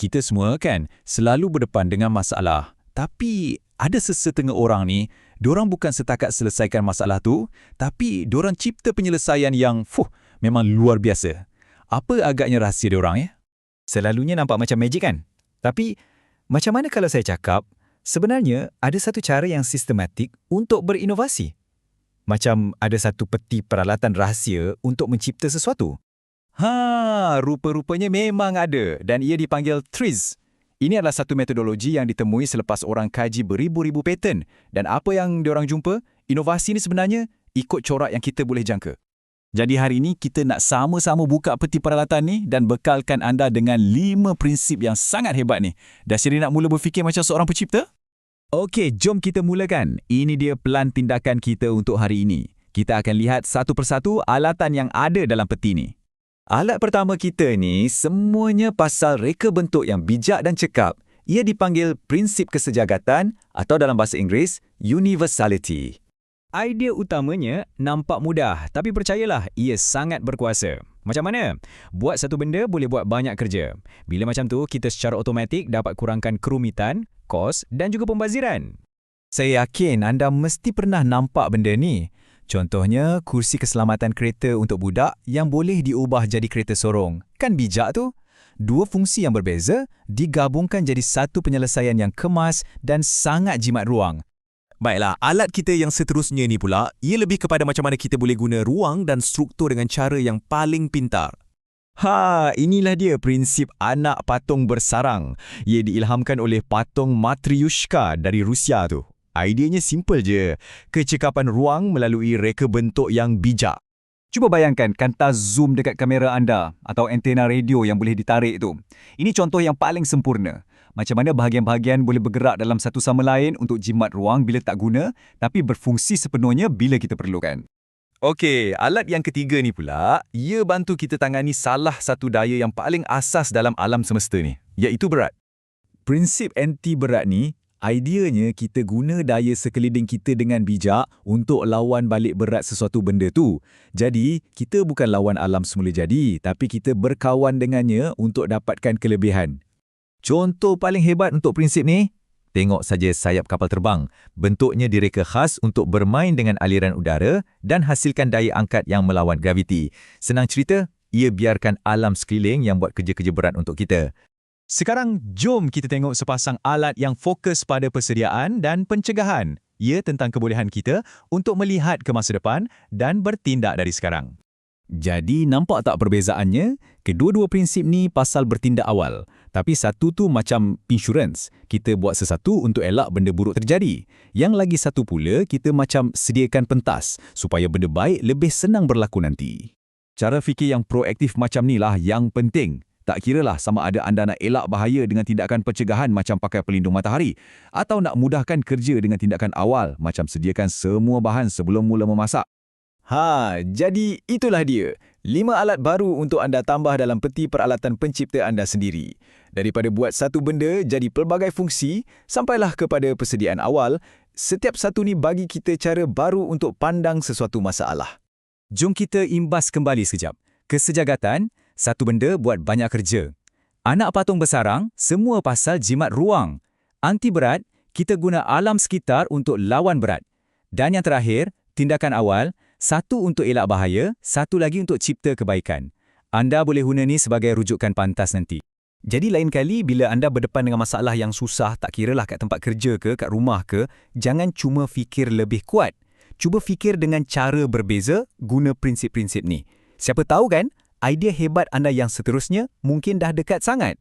kita semua kan selalu berdepan dengan masalah. Tapi ada sesetengah orang ni, diorang bukan setakat selesaikan masalah tu, tapi diorang cipta penyelesaian yang, fuh, memang luar biasa. Apa agaknya rahsia diorang ya? Selalunya nampak macam magic kan? Tapi, macam mana kalau saya cakap, sebenarnya ada satu cara yang sistematik untuk berinovasi? Macam ada satu peti peralatan rahsia untuk mencipta sesuatu. Ha, rupa-rupanya memang ada dan ia dipanggil TRIZ. Ini adalah satu metodologi yang ditemui selepas orang kaji beribu-ribu paten. Dan apa yang diorang jumpa? Inovasi ini sebenarnya ikut corak yang kita boleh jangka. Jadi hari ini kita nak sama-sama buka peti peralatan ni dan bekalkan anda dengan lima prinsip yang sangat hebat ni. Dah sedia nak mula berfikir macam seorang pencipta? Okey, jom kita mulakan. Ini dia pelan tindakan kita untuk hari ini. Kita akan lihat satu persatu alatan yang ada dalam peti ni. Alat pertama kita ni semuanya pasal reka bentuk yang bijak dan cekap. Ia dipanggil prinsip kesejagatan atau dalam bahasa Inggeris, universality. Idea utamanya nampak mudah, tapi percayalah, ia sangat berkuasa. Macam mana? Buat satu benda boleh buat banyak kerja. Bila macam tu, kita secara automatik dapat kurangkan kerumitan, kos dan juga pembaziran. Saya yakin anda mesti pernah nampak benda ni. Contohnya, kursi keselamatan kereta untuk budak yang boleh diubah jadi kereta sorong. Kan bijak tu? Dua fungsi yang berbeza digabungkan jadi satu penyelesaian yang kemas dan sangat jimat ruang. Baiklah, alat kita yang seterusnya ni pula, ia lebih kepada macam mana kita boleh guna ruang dan struktur dengan cara yang paling pintar. Ha, inilah dia prinsip anak patung bersarang. Ia diilhamkan oleh patung Matryoshka dari Rusia tu. Ideanya simple je. Kecekapan ruang melalui reka bentuk yang bijak. Cuba bayangkan kanta zoom dekat kamera anda atau antena radio yang boleh ditarik tu. Ini contoh yang paling sempurna. Macam mana bahagian-bahagian boleh bergerak dalam satu sama lain untuk jimat ruang bila tak guna tapi berfungsi sepenuhnya bila kita perlukan. Okey, alat yang ketiga ni pula, ia bantu kita tangani salah satu daya yang paling asas dalam alam semesta ni, iaitu berat. Prinsip anti berat ni Ideanya kita guna daya sekeliling kita dengan bijak untuk lawan balik berat sesuatu benda tu. Jadi, kita bukan lawan alam semula jadi, tapi kita berkawan dengannya untuk dapatkan kelebihan. Contoh paling hebat untuk prinsip ni, tengok saja sayap kapal terbang. Bentuknya direka khas untuk bermain dengan aliran udara dan hasilkan daya angkat yang melawan graviti. Senang cerita, ia biarkan alam sekeliling yang buat kerja-kerja berat untuk kita. Sekarang, jom kita tengok sepasang alat yang fokus pada persediaan dan pencegahan. Ia tentang kebolehan kita untuk melihat ke masa depan dan bertindak dari sekarang. Jadi, nampak tak perbezaannya? Kedua-dua prinsip ni pasal bertindak awal. Tapi satu tu macam insurans. Kita buat sesuatu untuk elak benda buruk terjadi. Yang lagi satu pula, kita macam sediakan pentas supaya benda baik lebih senang berlaku nanti. Cara fikir yang proaktif macam ni lah yang penting. Tak kiralah sama ada anda nak elak bahaya dengan tindakan pencegahan macam pakai pelindung matahari atau nak mudahkan kerja dengan tindakan awal macam sediakan semua bahan sebelum mula memasak. Ha, jadi itulah dia. Lima alat baru untuk anda tambah dalam peti peralatan pencipta anda sendiri. Daripada buat satu benda jadi pelbagai fungsi, sampailah kepada persediaan awal, setiap satu ni bagi kita cara baru untuk pandang sesuatu masalah. Jom kita imbas kembali sekejap. Kesejagatan, satu benda buat banyak kerja. Anak patung bersarang, semua pasal jimat ruang. Anti berat, kita guna alam sekitar untuk lawan berat. Dan yang terakhir, tindakan awal, satu untuk elak bahaya, satu lagi untuk cipta kebaikan. Anda boleh guna ni sebagai rujukan pantas nanti. Jadi lain kali bila anda berdepan dengan masalah yang susah, tak kiralah kat tempat kerja ke, kat rumah ke, jangan cuma fikir lebih kuat. Cuba fikir dengan cara berbeza, guna prinsip-prinsip ni. Siapa tahu kan, idea hebat anda yang seterusnya mungkin dah dekat sangat.